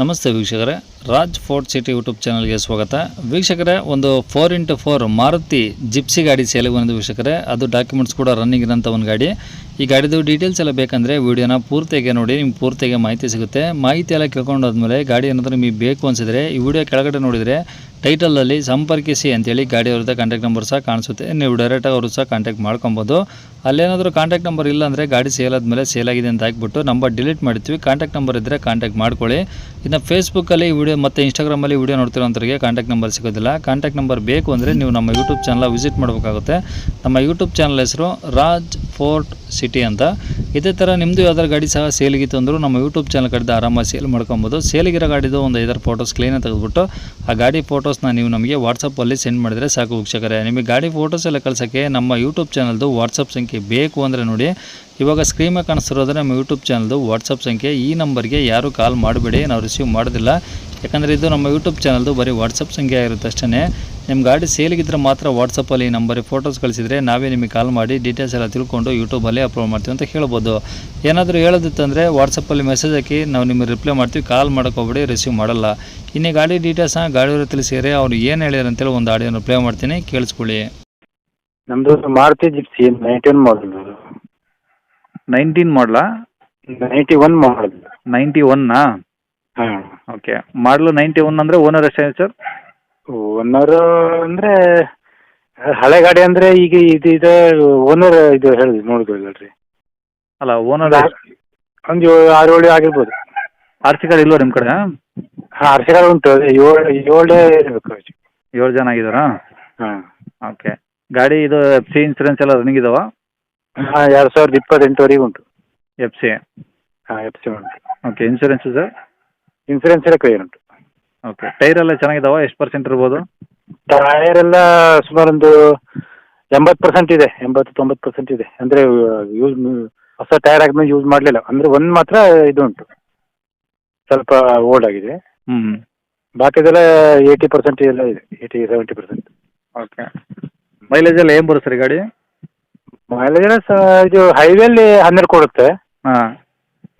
ನಮಸ್ತೆ ವೀಕ್ಷಕರೇ. Raj fort city YouTube ಚಾನಲ್ಗೆ ಸ್ವಾಗತ. ವೀಕ್ಷಕರೇ, ಒಂದು four into four Maruti Gypsy ಗಾಡಿ ಸೇಲಿಗೆ ಬಂದಿದೆ ವೀಕ್ಷಕರೇ. ಅದು ಡಾಕ್ಯುಮೆಂಟ್ಸ್ ಕೂಡ ರನ್ನಿಂಗ್ ಇರೋಂಥ ಒಂದು ಗಾಡಿ. ಈ ಗಾಡಿದು ಡೀಟೇಲ್ಸ್ ಎಲ್ಲ ಬೇಕಂದರೆ ವೀಡಿಯೋನ ಪೂರ್ತಿಯಾಗಿ ನೋಡಿ, ನಿಮ್ಗೆ ಪೂರ್ತಿಯಾಗಿ ಮಾಹಿತಿ ಸಿಗುತ್ತೆ. ಮಾಹಿತಿ ಎಲ್ಲ ಕೇಳ್ಕೊಂಡು ಹೋದ್ಮೇಲೆ ಗಾಡಿ ಏನಾದರೂ ನಿಮಗೆ ಬೇಕು ಅನಿಸಿದ್ರೆ ಈ ವಿಡಿಯೋ ಕೆಳಗಡೆ ನೋಡಿದರೆ ಟೈಟಲಲ್ಲಿ ಸಂಪರ್ಕಿಸಿ ಅಂತೇಳಿ ಗಾಡಿ ಅವ್ರದ್ದು ಕಾಂಟ್ಯಾಕ್ಟ್ ನಂಬರ್ ಸಹ ಕಾಣಿಸುತ್ತೆ. ನೀವು ಡೈರೆಕ್ಟಾಗಿ ಅವರು ಸಹ ಕಾಂಟ್ಯಾಕ್ಟ್ ಮಾಡ್ಕೊಬೋದು. ಅಲ್ಲೇನಾದರೂ ಕಾಂಟ್ಯಾಕ್ಟ್ ನಂಬರ್ ಇಲ್ಲ ಅಂದರೆ ಗಾಡಿ ಸೇಲ್ ಆದಮೇಲೆ ಸೇಲ್ ಆಗಿದೆ ಅಂತ ಹಾಕ್ಬಿಟ್ಟು ನಂಬರ್ ಡಿಲೀಟ್ ಮಾಡ್ತೀವಿ ಕಾಂಟ್ಯಾಕ್ಟ್ ನಂಬರ್ ಇದ್ದರೆ ಕಾಂಟ್ಯಾಕ್ಟ್ ಮಾಡ್ಕೊಳ್ಳಿ. ಇನ್ನು ಫೇಸ್ಬುಕ್ಕಲ್ಲಿ ವಿಡಿಯೋ ಮತ್ತು ಇನ್ಸ್ಟಾಗ್ರಾಮಲ್ಲಿ ವಿಡಿಯೋ ನೋಡ್ತಿರೋಂಥವ್ರಿಗೆ ಕಾಂಟ್ಯಾಕ್ಟ್ ನಂಬರ್ ಸಿಗೋದಿಲ್ಲ. ಕಾಂಟ್ಯಾಕ್ಟ್ ನಂಬರ್ ಬೇಕು ಅಂದರೆ ನೀವು ನಮ್ಮ ಯೂಟ್ಯೂಬ್ ಚಾನಲ್ ವಿಸಿಟ್ ಮಾಡಬೇಕಾಗುತ್ತೆ. ನಮ್ಮ ಯೂಟ್ಯೂಬ್ ಚಾನಲ್ ಹೆಸರು ರಾಜ್ ಫೋರ್ಟ್ ಸಿಟಿ ಅಂತ. ಇದೇ ಥರ ನಿಮ್ಮದು ಯಾವ್ದಾರು ಗಾಡಿ ಸಹ ಸೇಲಿಗಿತ್ತು ಅಂದರೂ ನಮ್ಮ ಯೂಟ್ಯೂಬ್ ಚಾನಲ್ ಕಡೆದು ಆರಾಮಾಗಿ ಸೇಲ್ ಮಾಡ್ಕೊಬೋದು. ಸೇಲಿಗಿರೋ ಗಾಡಿದು ಒಂದು ಐದಾರು ಫೋಟೋಸ್ ಕ್ಲೀನಾಗಿ ತೆಗೆದುಬಿಟ್ಟು ಆ ಗಾಡಿ ಫೋಟೋಸ್ನ ನೀವು ನಮಗೆ ವಾಟ್ಸಪ್ಪಲ್ಲಿ ಸೆಂಡ್ ಮಾಡಿದರೆ ಸಾಕು ವೀಕ್ಷಕರೇ. ನಿಮಗೆ ಗಾಡಿ ಫೋಟೋಸ್ ಎಲ್ಲ ಕಳ್ಸೋಕ್ಕೆ ನಮ್ಮ ಯೂಟ್ಯೂಬ್ ಚಾನಲ್ದು ವಾಟ್ಸಪ್ ಸಂಖ್ಯೆ ಬೇಕು ಅಂದರೆ ನೋಡಿ, ಇವಾಗ ಸ್ಕ್ರೀನ್ ಕಾಣಿಸ್ತಿರೋದ್ರೆ ನಮ್ಮ ಯೂಟ್ಯೂಬ್ ಚಾನಲ್ದು ವಾಟ್ಸಪ್ ಸಂಖ್ಯೆ. ಈ ನಂಬರ್ಗೆ ಯಾರು ಕಾಲ್ ಮಾಡಬೇಡಿ, ನಾವು ರಿಸೀವ್ ಮಾಡೋದಿಲ್ಲ. ಯಾಕಂದರೆ ಇದು ನಮ್ಮ ಯೂಟ್ಯೂಬ್ ಚಾನಲ್ದು ಬರೀ ವಾಟ್ಸಪ್ ಸಂಖ್ಯೆ ಆಗಿರುತ್ತೆ ಅಷ್ಟೇ ನಿಮ್ಮ ಗಾಡಿ ಸೇಲಿಗಿದ್ರೆ ಮಾತ್ರ ವಾಟ್ಸಪ್ಪಲ್ಲಿ ಈ ನಂಬರಿಗೆ ಫೋಟೋಸ್ ಕಳಿಸಿದರೆ ನಾವೇ ನಿಮಗೆ ಕಾಲ್ ಮಾಡಿ ಡೀಟೇಲ್ಸ್ ಎಲ್ಲ ತಿಳ್ಕೊಂಡು ಯೂಟ್ಯೂಬಲ್ಲಿ ಅಪ್ಲೋಡ್ ಮಾಡ್ತೀವಿ ಅಂತ ಹೇಳ್ಬೋದು. ಏನಾದರೂ ಹೇಳೋದಿತ್ತಂದರೆ ವಾಟ್ಸಪ್ಪಲ್ಲಿ ಮೆಸೇಜ್ ಹಾಕಿ ನಾವು ನಿಮಗೆ ರಿಪ್ಲೈ ಮಾಡ್ತೀವಿ ಕಾಲ್ ಮಾಡೋಕೆ ಹೋಗ್ಬೇಡಿ ರಿಸೀವ್ ಮಾಡಲ್ಲ. ಇನ್ನೇ ಗಾಡಿ ಡೀಟೇಲ್ಸ್ನ ಗಾಡಿಯವರು ತಿಳಿಸಿದರೆ ಅವ್ರು ಏನು ಹೇಳ್ಯಾರ ಅಂತೇಳಿ ಒಂದು ಆಡಿಯೋನ ಪ್ಲೇ ಮಾಡ್ತೀನಿ ಕೇಳಿಸ್ಕೊಳ್ಳಿ. ನಮ್ಮದು Maruti Gypsy nineteen model nineteen ಮಾಡಲಾ ನೈಂಟಿ ಒನ್ ಮಾಡಲ್ ನೈಂಟಿ ಒನ್ನಾ ಹಾಂ. ಓಕೆ ಮಾಡಲು ನೈಂಟಿ ಒನ್ ಅಂದರೆ ಓನರ್ ಎಷ್ಟಾಗಿದೆ ಸರ್ ಓನರ್ ಅಂದರೆ ಹಳೆ ಗಾಡಿ ಅಂದರೆ ಈಗ ಇದು ಇದು ಓನರ್ ಇದು ಹೇಳಿದ್ವಿ ನೋಡಿದ್ರಿ ಅಲ್ಲ ಓನರ್ ಒಂದು ಆರು ಏಳು ಆಗಿರ್ಬೋದು. ಆರ್ ಸಿ ಕಾರ್ಡ್ ಇಲ್ವಾ ನಿಮ್ಮ ಕಡೆ? ಹಾಂ ಕಾರ್ ಉಂಟು ಏಳು ಏಳೇ ಇರಬೇಕು ಏಳು ಜನ ಆಗಿದಾರಾ ಹಾಂ. ಓಕೆ. ಗಾಡಿ ಇದು ಎಫ್ ಸಿ ಇನ್ಸೂರೆನ್ಸ್ ಎಲ್ಲ ರನ್ನಿಂಗ್ ಇದಾವ? ಹಾಂ ಎರಡು ಸಾವಿರದ ಇಪ್ಪತ್ತೆಂಟುವರೆಗೆ ಉಂಟು. ಎಫ್ ಸಿ ಹಾಂ ಎಫ್ ಸಿ ಉಂಟು. ಓಕೆ ಇನ್ಸೂರೆನ್ಸು ಸರ್ ಇನ್ಸೂರೆನ್ಸ್ ಎಲ್ಲ ಕ್ಲಿಯರ್ ಉಂಟು. ಓಕೆ ಟೈರ್ ಎಲ್ಲ ಚೆನ್ನಾಗಿದಾವ? ಎಷ್ಟು ಪರ್ಸೆಂಟ್ ಇರ್ಬೋದು? ಟೈರ್ ಎಲ್ಲ ಸುಮಾರು ಒಂದು ಎಂಬತ್ತು ಪರ್ಸೆಂಟ್ ಇದೆ ಎಂಬತ್ತು ತೊಂಬತ್ತು ಪರ್ಸೆಂಟ್ ಇದೆ. ಅಂದರೆ ಯೂಸ್ ಹೊಸ ಟೈರ್ ಆದ್ಮೇಲೆ ಯೂಸ್ ಮಾಡಲಿಲ್ಲ. ಅಂದರೆ ಒಂದು ಮಾತ್ರ ಇದು ಉಂಟು ಸ್ವಲ್ಪ ಓಲ್ಡ್ ಆಗಿದೆ. ಹ್ಞೂ ಬಾಕಿದೆಲ್ಲ ಏಯ್ಟಿ ಪರ್ಸೆಂಟ್ ಎಲ್ಲ ಇದೆ. Eighty seventy percent okay mileage ಎಲ್ಲ ಏನು ಬರುತ್ತೆ ಸರ್ ಗಾಡಿ? ಮೈಲೇಜ್ ಎಲ್ಲ ಸ ಇದು ಅಲ್ಲಿ ಹನ್ನೆರಡು ಕೊಡುತ್ತೆ. ಹಾಂ.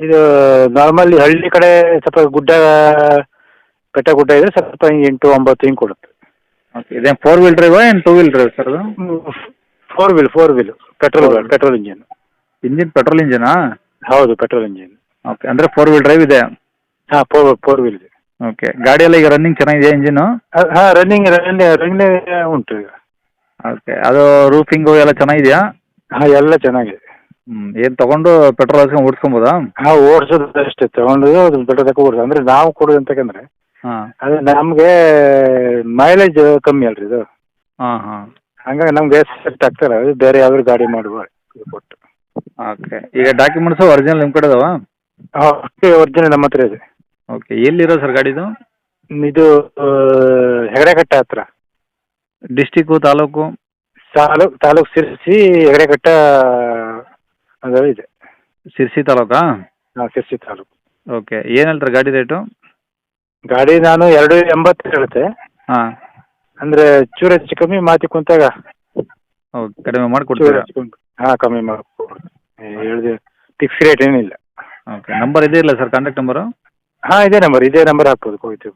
ಇದು ನಾರ್ಮಲಿ ಹಳ್ಳಿ ಕಡೆ ಸ್ವಲ್ಪ ಗುಡ್ಡ ಬೆಟ್ಟ ಗುಡ್ಡ ಇದೆ ಸ್ವಲ್ಪ ಹಿಂಗೆ ಎಂಟು ಒಂಬತ್ತು ಹಿಂಗೆ ಕೊಡುತ್ತೆ. ಓಕೆ ಇದೇ ಫೋರ್ ವೀಲ್ ಡ್ರೈವಾ ಏನು ಟೂ ವೀಲ್ ಡ್ರೈವ್ ಸರ್ ಅದು? Four wheel four wheel petrol petrol engine engine petrol ಇಂಜಿನಾ ಹೌದು ಪೆಟ್ರೋಲ್ ಇಂಜಿನ್ ಓಕೆ ಅಂದರೆ ಫೋರ್ ವೀಲ್ ಡ್ರೈವ್ ಇದೆ? ಹಾಂ ಫೋರ್ ಫೋರ್ ವೀಲ್ ಇದೆ. ಓಕೆ ಗಾಡಿಯೆಲ್ಲ ಈಗ ರನ್ನಿಂಗ್ ಚೆನ್ನಾಗಿದೆ ಇಂಜಿನು ಹಾಂ ರನ್ನಿಂಗ್ ರನ್ನಿಂಗ್ ರನ್ನಿಂಗ್ ಉಂಟು ಈಗ. ಓಕೆ ಅದು ರೂಫಿಂಗು ಎಲ್ಲ ಚೆನ್ನಾಗಿದೆಯಾ? ಹಾಂ ಎಲ್ಲ ಚೆನ್ನಾಗಿದೆ. ಹ್ಞೂ ಏನು ತಗೊಂಡು ಪೆಟ್ರೋಲ್ ಹಾಕ್ಸ್ಕೊಂಡು ಓಡಿಸ್ಕೊಬೋದಾ? ಹಾಂ ಓಡಿಸೋದು ಅಷ್ಟೇ ತಗೊಂಡು ಅದು ತಕ ಓಡಿಸೋದು. ಅಂದರೆ ನಾವು ಕೊಡೋದು ಅಂತಕಂದ್ರೆ ಹಾಂ. ಅದು ನಮಗೆ ಮೈಲೇಜ್ ಕಮ್ಮಿ ಅಲ್ರಿ ಇದು. ಹಾಂ ಹಾಂ. ಹಂಗಾಗಿ ನಮ್ಗೆ ಸೆಟ್ ಆಗ್ತಾರೆ. ಬೇರೆ ಯಾವ್ದಾದ್ರು ಗಾಡಿ ಮಾಡುವ ಇದು ಕೊಟ್ಟು. ಓಕೆ ಈಗ ಡಾಕ್ಯುಮೆಂಟ್ಸು ಒರಿಜಿನಲ್ ನಿಮ್ಮ ಕಡೆ ಅದಾವಾ ಓಕೆ ಒರಿಜಿನಲ್ ನಮ್ಮ ಹತ್ರ ಇದೆ. ಓಕೆ ಎಲ್ಲಿರೋ ಸರ್ ಗಾಡಿದು ಇದು? ಹೆಗಡೆಕಟ್ಟೆ ಹೆಗಡೆಕಟ್ಟ ಹತ್ರ. ಡಿಸ್ಟಿಕ್ಕು ತಾಲೂಕು? ತಾಲೂಕ್ ತಾಲೂಕ್ ಸಿರ್ಸಿ ಹೆಗಡೆಕಟ್ಟ ಅದು ಇದೆ. ಸಿರ್ಸಿ ತಾಲೂಕಾ? ಹಾಂ ಸಿರ್ಸಿ ತಾಲೂಕು. ಓಕೆ ಏನು ಹೇಳ್ತಾರೆ ಗಾಡಿ ರೇಟು ಗಾಡಿ ನಾನು ಎರಡು ಎಂಬತ್ತು ಹೇಳುತ್ತೆ. ಹಾಂ. ಅಂದರೆ ಚೂರು ಹೆಚ್ಚು ಕಮ್ಮಿ ಮಾತಿ ಕುಂತಾಗ. ಓಕೆ ಕಡಿಮೆ ಚೂರು ಹಾ ಹೆಚ್ಚು ಕಮ್ಮಿ ಹಾಂ ಕಮ್ಮಿ ಮಾಡ್ಕೊಡ್ರಿ ಹೇಳಿದೆ ಫಿಕ್ಸ್ ರೇಟ್ ಏನಿಲ್ಲ. ಓಕೆ ನಂಬರ್ ಇದೆ ಇಲ್ಲ ಸರ್ ಕಾಂಟ್ಯಾಕ್ಟ್ ನಂಬರು ಹಾಂ ಇದೇ ನಂಬರ್ ಇದೇ ನಂಬರ್ ಹಾಕ್ಬೋದು ಹೋಯ್ತು